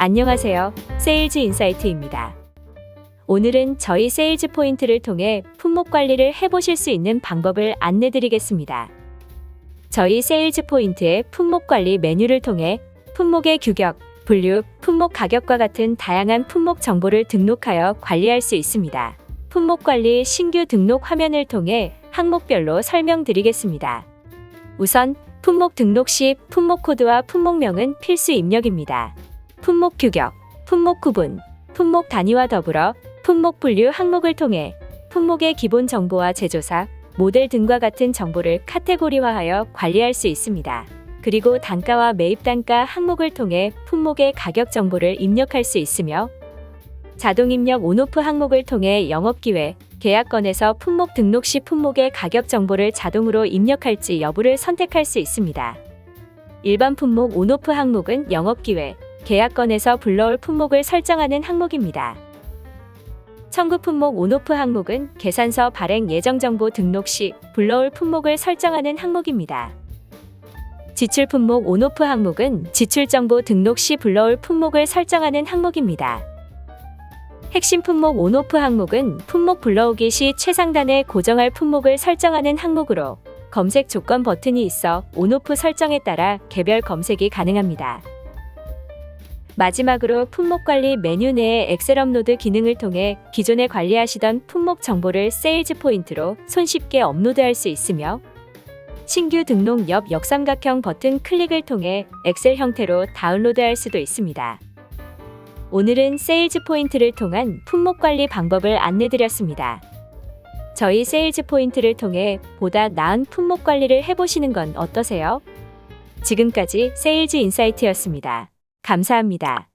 안녕하세요. 세일즈 인사이트입니다. 오늘은 저희 세일즈 포인트를 통해 품목 관리를 해보실 수 있는 방법을 안내드리겠습니다. 저희 세일즈 포인트의 품목 관리 메뉴를 통해 품목의 규격, 분류, 품목 가격과 같은 다양한 품목 정보를 등록하여 관리할 수 있습니다. 품목 관리 신규 등록 화면을 통해 항목별로 설명드리겠습니다. 우선 품목 등록 시 품목 코드와 품목명은 필수 입력입니다. 품목 규격, 품목 구분, 품목 단위와 더불어 품목 분류 항목을 통해 품목의 기본 정보와 제조사, 모델 등과 같은 정보를 카테고리화하여 관리할 수 있습니다. 그리고 단가와 매입 단가 항목을 통해 품목의 가격 정보를 입력할 수 있으며 자동 입력 온오프 항목을 통해 영업 기회, 계약건에서 품목 등록 시 품목의 가격 정보를 자동으로 입력할지 여부를 선택할 수 있습니다. 일반 품목 온오프 항목은 영업 기회, 계약건에서 불러올 품목을 설정하는 항목입니다. 청구 품목 온오프 항목은 계산서 발행 예정 정보 등록 시 불러올 품목을 설정하는 항목입니다. 지출 품목 온오프 항목은 지출 정보 등록 시 불러올 품목을 설정하는 항목입니다. 핵심 품목 온오프 항목은 품목 불러오기 시 최상단에 고정할 품목을 설정하는 항목으로 검색 조건 버튼이 있어 온오프 설정에 따라 개별 검색이 가능합니다. 마지막으로 품목 관리 메뉴 내의 엑셀 업로드 기능을 통해 기존에 관리하시던 품목 정보를 세일즈 포인트로 손쉽게 업로드할 수 있으며 신규 등록 옆 역삼각형 버튼 클릭을 통해 엑셀 형태로 다운로드할 수도 있습니다. 오늘은 세일즈 포인트를 통한 품목 관리 방법을 안내드렸습니다. 저희 세일즈 포인트를 통해 보다 나은 품목 관리를 해보시는 건 어떠세요? 지금까지 세일즈 인사이트였습니다. 감사합니다.